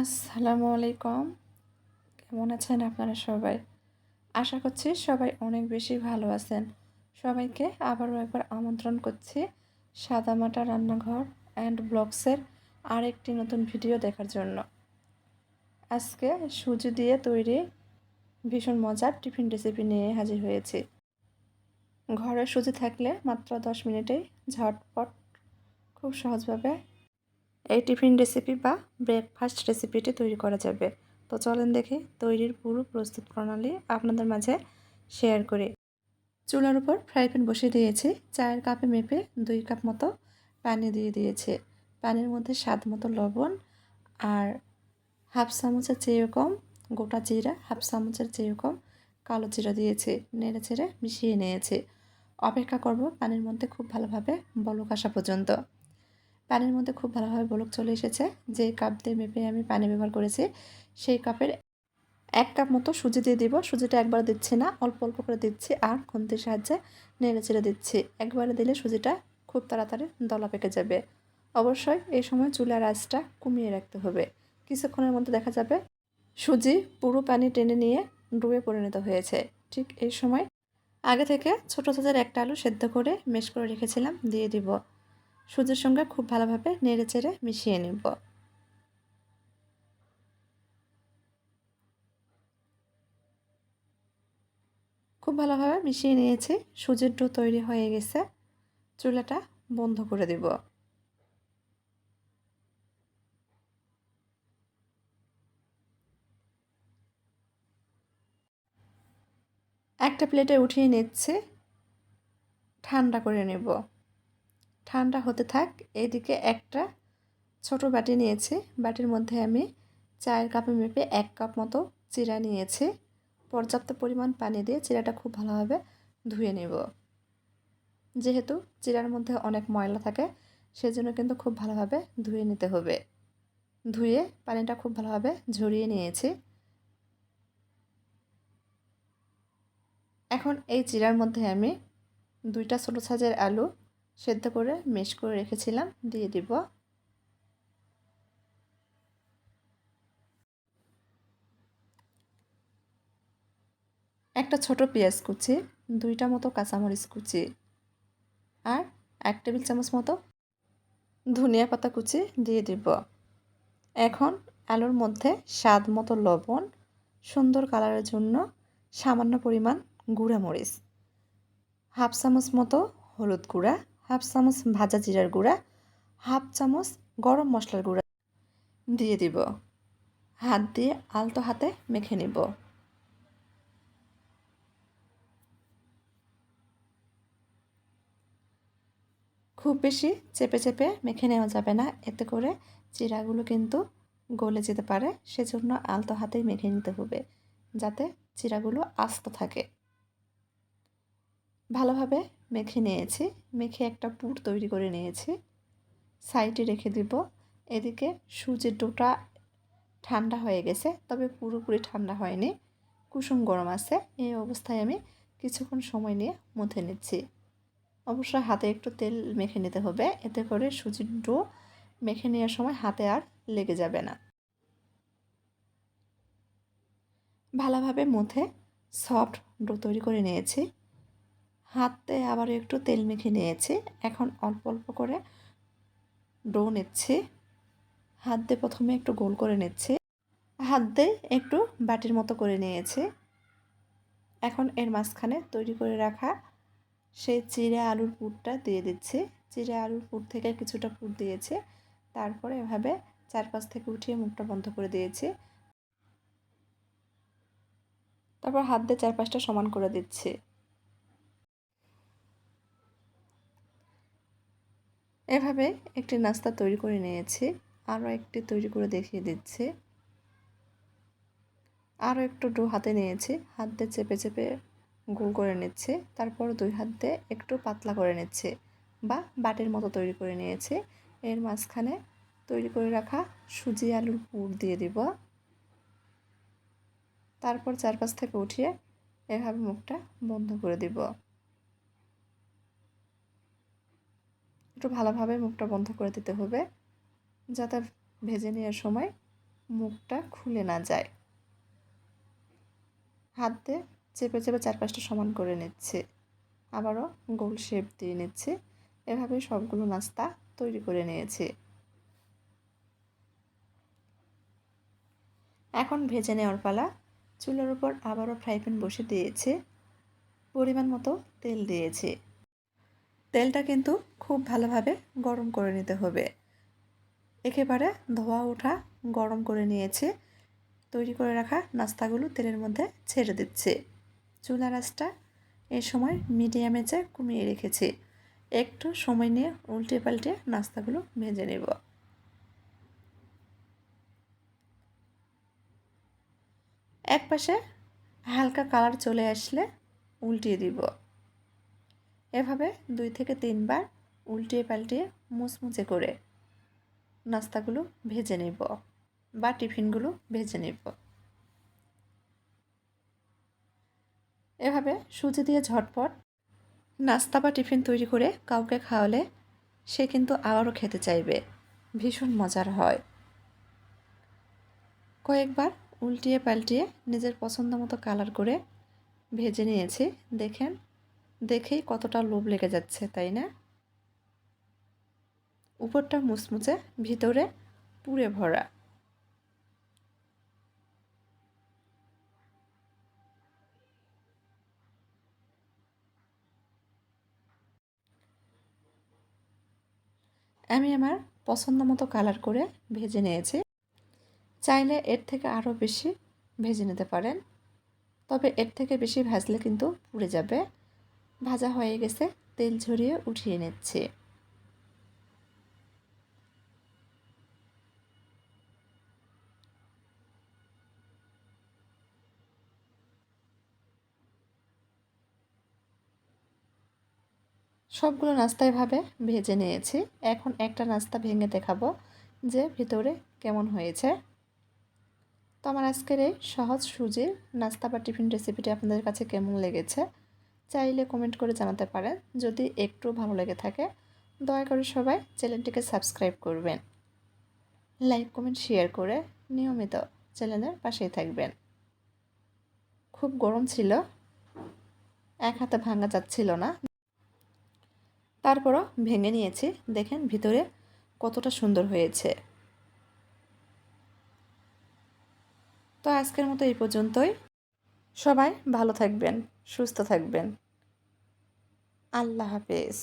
আসসালামু আলাইকুম কেমন আছেন আপনারা সবাই? আশা করছি সবাই অনেক বেশি ভালো আছেন। সবাইকে আবারও একবার আমন্ত্রণ করছি সাদামাটা রান্নাঘর অ্যান্ড ব্লগসের আরেকটি নতুন ভিডিও দেখার জন্য। আজকে সুজি দিয়ে তৈরি ভীষণ মজার টিফিন রেসিপি নিয়ে হাজির হয়েছি। ঘরে সুজি থাকলে মাত্র দশ মিনিটেই ঝটপট, খুব সহজভাবে এই টিফিন রেসিপি বা ব্রেকফাস্ট রেসিপিটি তৈরি করা যাবে। তো চলেন দেখে তৈরির পুরো প্রস্তুত প্রণালী আপনাদের মাঝে শেয়ার করি। চুলার উপর ফ্রাই প্যান বসিয়ে দিয়েছি। চায়ের কাপে মেপে দুই কাপ মতো পানি দিয়ে দিয়েছে। পানির মধ্যে স্বাদ মতো লবণ আর হাফ চামচের চেয়েও কম, গোটা জিরা, হাফ চামচের চেয়েও কম কালো জিরা দিয়েছে। নেড়ে ছেড়ে মিশিয়ে নিয়েছে। অপেক্ষা করব পানির মধ্যে খুব ভালোভাবে বলক আসা পর্যন্ত। পানির মধ্যে খুব ভালোভাবে বলক চলে এসেছে। যে কাপ দিয়ে মেপে আমি পানি ব্যবহার করেছি, সেই কাপের এক কাপ মতো সুজি দিয়ে দিব। সুজিটা একবার দিচ্ছি না, অল্প অল্প করে দিচ্ছি আর খুন্তির সাহায্যে নেড়ে চেড়ে দিচ্ছি। একবারে দিলে সুজিটা খুব তাড়াতাড়ি দলা পেকে যাবে। অবশ্যই এই সময় চুলার আঁচটা কমিয়ে রাখতে হবে। কিছুক্ষণের মধ্যে দেখা যাবে সুজি পুরো পানি টেনে নিয়ে ডুবে পরিণত হয়েছে। ঠিক এই সময় আগে থেকে ছোটো সাজের একটা আলু সেদ্ধ করে মেশ করে রেখেছিলাম, দিয়ে দিব। সুজির সঙ্গে খুব ভালোভাবে নেড়ে চেড়ে মিশিয়ে নেব। খুব ভালোভাবে মিশিয়ে নিয়েছি। সুজির ডো তৈরি হয়ে গেছে। চুলাটা বন্ধ করে দেব। একটা প্লেটে উঠিয়ে নিচ্ছে। ঠান্ডা করে নেব। ঠান্ডা হতে থাক, এদিকে একটা ছোট বাটি নিয়েছি। বাটির মধ্যে আমি চায়ের কাপে মেপে এক কাপ মতো চিরা নিয়েছি। পর্যাপ্ত পরিমাণ পানি দিয়ে চিরাটা খুব ভালোভাবে ধুয়ে নেব। যেহেতু চিরার মধ্যে অনেক ময়লা থাকে, সেজন্য কিন্তু খুব ভালোভাবে ধুয়ে নিতে হবে। ধুয়ে পানিটা খুব ভালোভাবে ঝরিয়ে নিয়েছি। এখন এই চিরার মধ্যে আমি দুইটা ছোটো সাইজের আলু সেদ্ধ করে মেশ করে রেখেছিলাম, দিয়ে দিব। একটা ছোট পেঁয়াজ কুচি, দুইটা মতো কাঁচামরিচ কুচি আর এক টেবিল চামচ মতো ধনিয়া পাতা কুচি দিয়ে দিব। এখন আলুর মধ্যে স্বাদ মতো লবণ, সুন্দর কালারের জন্য সামান্য পরিমাণ গুঁড়া মরিচ হাফ চামচ মতো হলুদ গুঁড়া হাফ চামচ ভাজা জিরার গুঁড়া, হাফ চামচ গরম মশলার গুঁড়া দিয়ে দিব। হাত দিয়ে আলতো হাতে মেখে নিব। খুব বেশি চেপে চেপে মেখে নেওয়া যাবে না, এতে করে চিরাগুলো কিন্তু গলে যেতে পারে। সেজন্য আলতো হাতেই মেখে নিতে হবে, যাতে চিরাগুলো আস্ত থাকে। ভালোভাবে মেখে নিয়েছি। মেখে একটা পুর তৈরি করে নিয়েছি। সাইডে রেখে দিব। এদিকে সুজির ডোটা ঠান্ডা হয়ে গেছে, তবে পুরোপুরি ঠান্ডা হয়নি। কুসুম গরম আছে, এই অবস্থায় আমি কিছুক্ষণ সময় নিয়ে মুথে নিচ্ছি। অবশ্য হাতে একটু তেল মেখে নিতে হবে, এতে করে সুজির ডো মেখে নেওয়ার সময় হাতে আর লেগে যাবে না। ভালোভাবে মুথে সফট ডো তৈরি করে নিয়েছি। হাতে আবার একটু তেল মেখে নিয়েছি। এখন অল্প অল্প করে ডো নিচ্ছি। হাত দিয়ে প্রথমে একটু গোল করে নিচ্ছি। হাত দিয়ে একটু বাটির মতো করে নিয়েছি। এখন এর মাঝখানে তৈরি করে রাখা সেই চিড়ে আলুর পুরটা দিয়ে দিচ্ছি। চিড়ে আলুর পুর থেকে কিছুটা পুর দিয়েছে। তারপরে এভাবে চারপাশ থেকে উঠিয়ে মুখটা বন্ধ করে দিয়েছি। তারপর হাত দিয়ে চারপাশটা সমান করে দিচ্ছি। এভাবে একটি নাস্তা তৈরি করে নিয়েছি। আরও একটি তৈরি করে দেখিয়ে দিচ্ছি। আরও একটু ডো হাতে নিয়েছি। হাত দিয়ে চেপে চেপে গোল করে নিচ্ছে। তারপর দুই হাত দিয়ে একটু পাতলা করে নিচ্ছে বা বাটির মতো তৈরি করে নিয়েছে। এর মাঝখানে তৈরি করে রাখা সুজি আলুর পুর দিয়ে দিব। তারপর চারপাশ থেকে উঠিয়ে এভাবে মুখটা বন্ধ করে দিব। একটু ভালোভাবে মুখটা বন্ধ করে দিতে হবে, যাতে ভেজে নেওয়ার সময় মুখটা খুলে না যায়। হাত দিয়ে চেপে চেপে চারপাশটা সমান করে নিচ্ছে। আবারও গোল শেপ দিয়ে নিচ্ছে। এভাবে সবগুলো নাস্তা তৈরি করে নিয়েছি। এখন ভেজে নেওয়ার পালা চুলার উপর আবারও ফ্রাই প্যান বসে দিয়েছে। পরিমাণ মতো তেল দিয়েছি। তেলটা কিন্তু খুব ভালোভাবে গরম করে নিতে হবে। একেবারে ধোয়া ওঠা গরম করে নিয়েছে। তৈরি করে রাখা নাস্তাগুলো তেলের মধ্যে ছেড়ে দিচ্ছে। চুলা রাসটা এই সময় মিডিয়ামে চেয়ে কমিয়ে রেখেছি। একটু সময় নিয়ে উল্টে পাল্টে নাস্তাগুলো ভেজে নেব। এক পাশে হালকা কালার চলে আসলে উল্টিয়ে দিব। এভাবে দুই থেকে তিনবার উল্টিয়ে পাল্টিয়ে মুচমুচে করে নাস্তাগুলো ভেজে নেব বা টিফিনগুলো ভেজে নেব। এভাবে সুজি দিয়ে ঝটপট নাস্তা বা টিফিন তৈরি করে কাউকে খাওয়ালে সে কিন্তু আবারও খেতে চাইবে। ভীষণ মজার হয়। কয়েকবার উল্টিয়ে পাল্টিয়ে নিজের পছন্দ মতো কালার করে ভেজে নিয়েছি। দেখেন দেখেই কতটা লোভ লেগে যাচ্ছে, তাই না? উপরটা মুচমুচে ভিতরে পুড়ে ভরা। আমি আমার পছন্দ মতো কালার করে ভেজে নিয়েছি। চাইলে এর থেকে আরও বেশি ভেজে নিতে পারেন। তবে এর থেকে বেশি ভাজলে কিন্তু পুড়ে যাবে। ভাজা হয়ে গেছে, তেল ঝরিয়ে উঠিয়ে নিচ্ছি। সবগুলো নাস্তা এভাবে ভেজে নিয়েছি। এখন একটা নাস্তা ভেঙে দেখাবো যে ভিতরে কেমন হয়েছে। তো আমার আজকের এই সহজ সুজির নাস্তা বা টিফিন রেসিপিটি আপনাদের কাছে কেমন লেগেছে? চাইলে কমেন্ট করে জানাতে পারেন। যদি একটু ভালো লেগে থাকে, দয়া করে সবাই চ্যানেলটিকে সাবস্ক্রাইব করবেন। লাইক কমেন্ট শেয়ার করে নিয়মিত চ্যানেলের পাশেই থাকবেন। খুব গরম ছিল, এক হাতে ভাঙা যাচ্ছিল না। তারপরও ভেঙে নিয়েছি, দেখেন ভিতরে কতটা সুন্দর হয়েছে। তো আজকের মতো এই পর্যন্তই। সবাই ভালো থাকবেন, সুস্থ থাকবেন। আল্লাহ হাফেজ।